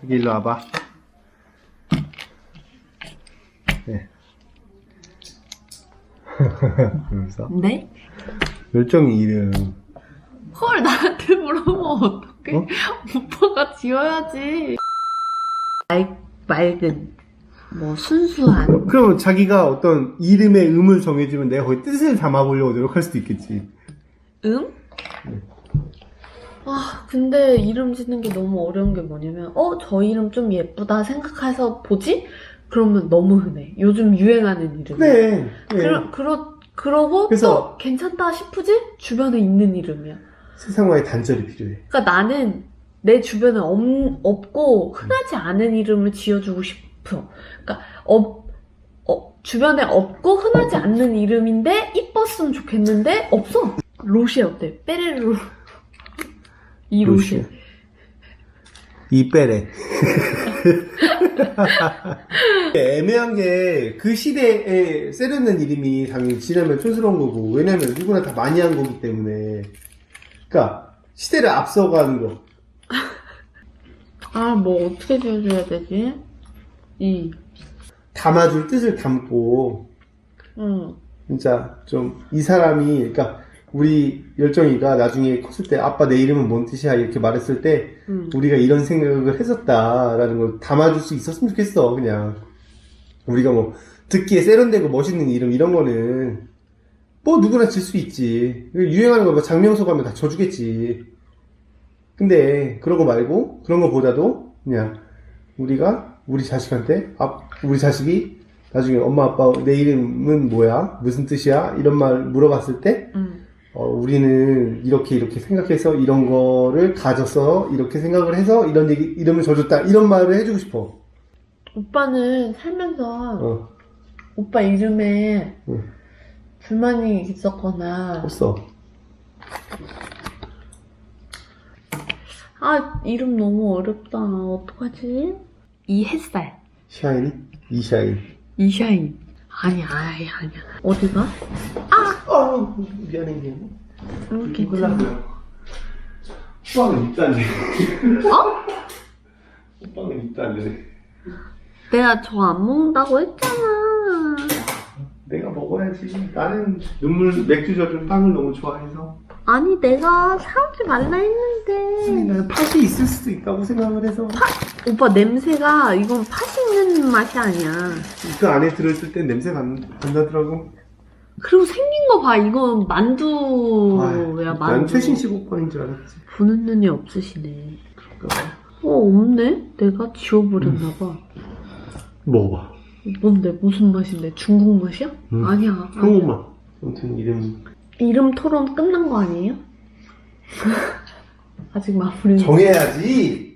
저기 일로 와봐. 네. 그러면서 네? 열정이 이름. 헐 나한테 물어보면 어떡해 어? 오빠가 지어야지 맑, 맑은 뭐 순수한 그러면 자기가 어떤 이름의 음을 정해주면 내가 거기 뜻을 담아보려고 노력할 수도 있겠지. 음? 아 근데 이름 짓는 게 너무 어려운 게 뭐냐면 어 저 이름 좀 예쁘다 생각해서 보지? 그러면 너무 흔해 요즘 유행하는 이름 그래. 네. 그러, 그러, 그러고 그래서- 또 괜찮다 싶으지? 주변에 있는 이름이야 세상과의 단절이 필요해. 그러니까 나는 내 주변에 없, 없고 흔하지 않은 이름을 지어주고 싶어. 그러니까 없, 어, 주변에 없고 흔하지 않는 이름인데 이뻤으면 좋겠는데 없어. 로시에 어때? 빼레로. 이 로시에. 이 빼래. 애매한 게 그 시대에 세련된 이름이 당연히 지나면 촌스러운 거고 왜냐면 누구나 다 많이 한 거기 때문에 그러니까 시대를 앞서가는 거 아, 뭐 어떻게 지어줘야 되지? 이. 담아줄 뜻을 담고 응. 진짜 좀 이 사람이 그러니까 우리 열정이가 나중에 컸을 때 아빠 내 이름은 뭔 뜻이야 이렇게 말했을 때 응. 우리가 이런 생각을 했었다라는 걸 담아줄 수 있었으면 좋겠어 그냥. 우리가 뭐 듣기에 세련되고 멋있는 이름 이런 거는 뭐 누구나 질 수 있지. 유행하는 거뭐 장명소 가면 다 져주겠지. 근데 그런 거 말고 그런 거보다도 그냥 우리가 우리 자식한테 아, 우리 자식이 나중에 엄마 아빠 내 이름은 뭐야? 무슨 뜻이야? 이런 말 물어봤을 때 응. 어, 우리는 이렇게 이렇게 생각해서 이런 거를 가졌어 이렇게 생각을 해서 이런 얘기 이름을 줘줬다. 이런 말을 해주고 싶어. 오빠는 살면서 어. 오빠 이름에 응. 불만이 있었거나. 없어. 아 이름 너무 어렵다. 어떡하지? 이 햇살. 샤이니 이샤인. 이샤인. 아니야 아니야 아니야. 어디가? 어 미안해 미안해. 이렇게 오빠는 있다네 어? 오빠는 있다네 내가 저 안 먹는다고 했잖아. 내가 먹어야지. 나는 눈물 맥주 젖은 빵을 너무 좋아해서. 아니 내가 사오지 말라 아니, 했는데. 나는 팥이 있을 수도 있다고 생각을 해서. 오빠 냄새가 이건 팥 있는 맛이 아니야. 그 안에 들어있을 땐 냄새가 안, 안 나더라고 그리고 생긴 거 봐. 이건 만두야 난 만두. 최신식 오빠인 줄 알았지. 보는 눈이 없으시네. 봐. 어 없네? 내가 지워버렸나 봐. 먹어봐. 뭔데? 무슨 맛인데? 중국 맛이야? 음. 아니야. 아니야. 한국만 아무튼 이름. 이름 토론 끝난 거 아니에요? 아직 마무리 정해야지